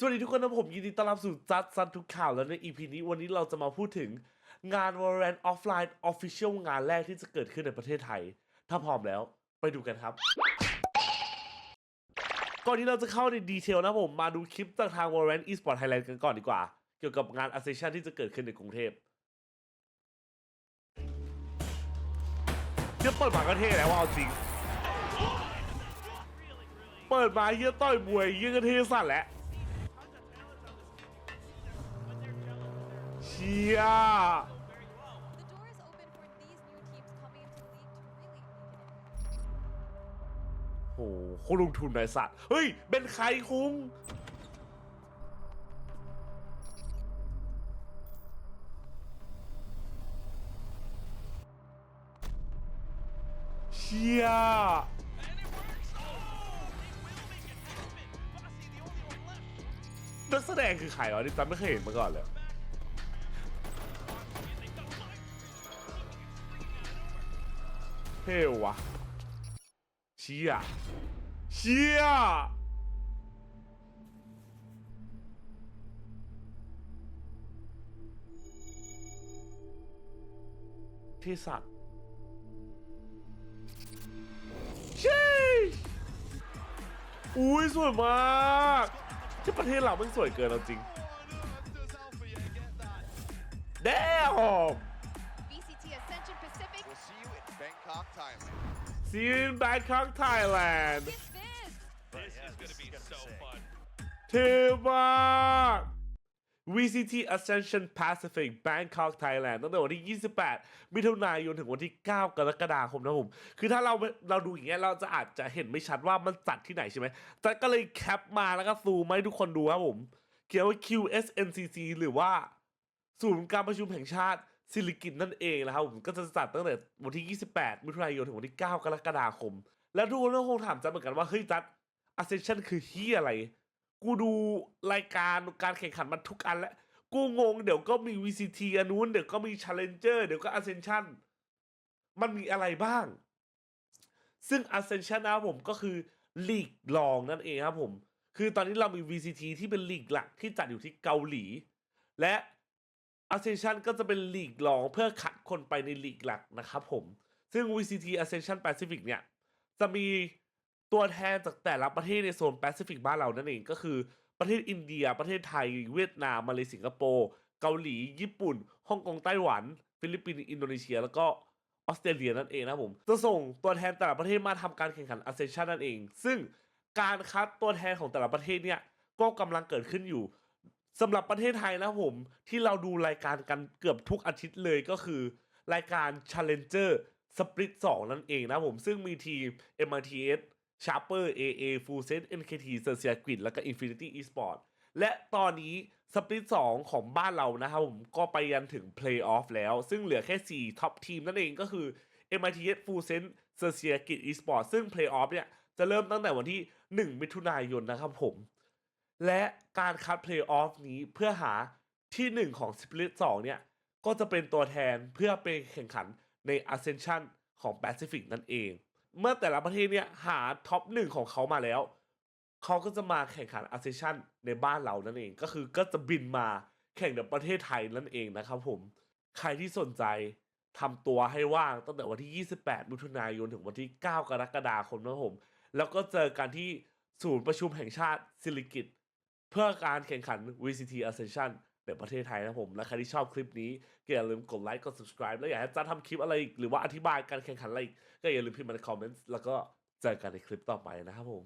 สวัสดีทุกคนนะผมยินดีต้อนรับสู่จัดซันทุกข่าวแล้วใน EP นี้วันนี้เราจะมาพูดถึงงาน Valorant Offline Official งานแรกที่จะเกิดขึ้นในประเทศไทย ถ้าพร้อมแล้วไปดูกันครับ ก่อนที่เราจะเข้าในดีเทลนะผมมาดูคลิปจากทาง Valorant Esport Thailand กันก่อนดีกว่า เกี่ยวกับงาน Ascension ที่จะเกิดขึ้นในกรุงเทพเดี๋ยวเปิดมาก็เท่แล้วว่าจริง เปิดมาเยี่ยต่อยมวยเยี่ยก็เท่สัตว์แล้ว an impact. โหโคตรลงทุนในสัตว์ เฮ้ย เป็นใครคุ้งเชียนักแสดงคือใครวะนี่จำไม่เคยเห็นมาก่อนเลย ท่วะเชียเชียที่สัตว์ชีอุ้ยสวยมากที่ประเทศเรามันสวยเกินเอาจริงแด้อม see you in Bangkok, Thailand. See you in Bangkok Thailand get this! This is going to be so fun. เท่มาก VCT Ascension Pacific Bangkok Thailand ตั้งแต่วันที่ 28 มิถุนายนถึงวันที่ 9 กรกฎาคมนะผม คือถ้าเราเราดูอย่างเงี้ยเราจะอาจจะเห็นไม่ชัดว่ามันจัดที่ไหนใช่ไหม แต่ก็เลยแคปมาแล้วก็ซูมมาให้ทุกคนดูครับผม เขียนว่า QSNCC หรือว่า ศูนย์การประชุมแห่งชาติ สิริกิตนั่นเองนะครับผมก็จะจัดตั้งแต่วันที่ 28 มิถุนายนถึงวันที่ 9 กรกฎาคม แล้วทุกคนก็คงถามจัดเหมือนกันว่า เฮ้ยจัด Ascension คือเฮียอะไร กูดูรายการการแข่งขันมาทุกอันแล้ว กูงง เดี๋ยวก็มี VCT อันนู้น เดี๋ยวก็มี Challenger เดี๋ยวก็ Ascension มันมีอะไรบ้าง ซึ่ง Ascension นะครับผมก็คือลีกรองนั่นเองครับผม คือตอนนี้เรามี VCT ที่เป็นลีกหลักที่จัดอยู่ที่เกาหลี และ Ascension ก็จะเป็นลีกรองเพื่อคัดคนไปในลีกหลักนะครับผม ซึ่ง VCT Ascension Pacific เนี่ย จะมีตัวแทนจากแต่ละประเทศในโซนแปซิฟิกบ้านเรานั่นเองก็คือประเทศอินเดีย ประเทศไทย เวียดนาม มาเลเซียสิงคโปร์เกาหลี ญี่ปุ่นฮ่องกงไต้หวัน ฟิลิปปินส์อินโดนีเซีย แล้วก็ออสเตรเลียนั่นเองนะผม จะส่งตัวแทนแต่ละประเทศมาทำการแข่งขัน Ascension นั่นเอง ซึ่งการคัดตัวแทนของแต่ละประเทศเนี่ยก็กำลังเกิดขึ้นอยู่ สำหรับประเทศไทยนะผมที่เราดูรายการกันเกือบทุกอาทิตย์เลยก็คือ รายการ Challenger Split 2 นั่นเองนะผมซึ่งมีทีม MRTS Sharper AA Full Set NKT c e r c i a Grid แล้วก็ Infinity Esport และตอนนี้ Split 2 ของบ้านเรานะครับผมก็ไปยันถึง Playoff แล้ว ซึ่งเหลือแค่ 4 ท็อปทีมนั่นเองก็คือ MRTS Full Set c e r c i a Grid Esport ซึ่ง Playoff เนี่ยจะเริ่มตั้งแต่วันที่ 1 มิถุนายนนะครับผม และการคัดเพลย์ออฟนี้เพื่อหาที่ 1 ของ Split 2เนี่ย ก็จะเป็นตัวแทนเพื่อไปแข่งขันใน Ascension ของ Pacific นั่นเอง เมื่อแต่ละประเทศเนี่ยหาท็อปหนึ่งของเขามาแล้ว เขาก็จะมาแข่งขัน Ascension ในบ้านเรานั่นเอง ก็คือก็จะบินมาแข่งในประเทศไทยนั่นเองนะครับผม ใครที่สนใจทำตัวให้ว่างตั้งแต่วันที่ 28 มิถุนายนถึงวันที่ 9 กรกฎาคมนะครับผม แล้วก็เจอกันที่ศูนย์ประชุมแห่งชาติสิริกิต เพื่อการแข่งขัน VCT Ascension ในประเทศไทยนะผม และใครที่ชอบคลิปนี้ก็อย่าลืมกดไลค์กด subscribe และอยากให้จ้าทำคลิปอะไรอีกหรือว่าอธิบายการแข่งขันอะไรอีกก็อย่าลืมพิมพ์มาในคอมเมนต์แล้วก็เจอกันในคลิปต่อไปนะครับผม